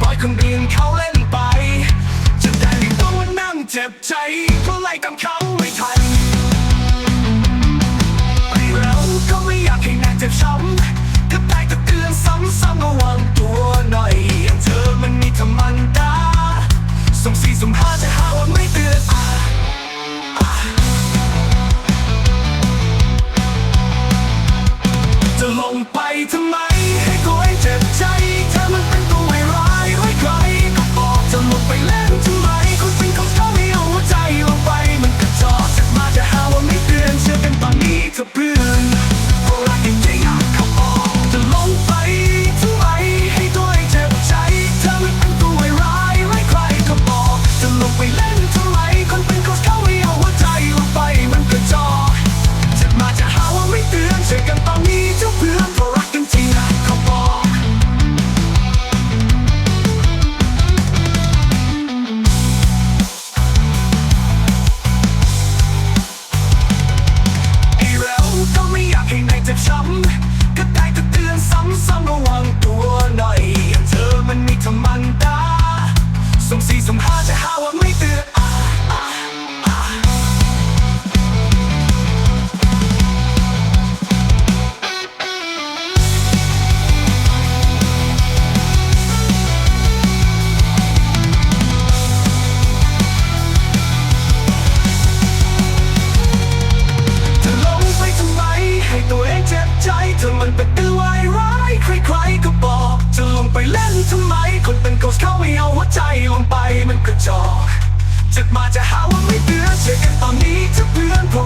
ปล่อยคนอื่นเขาเล่นไป จะได้ไม่ต้องนั่งเจ็บใจเพราะไล่ตามเขา someone จอจดมาจะหาว่าไม่เตือนเชื่อกันตอนนี้ถ้าเพื่อนผม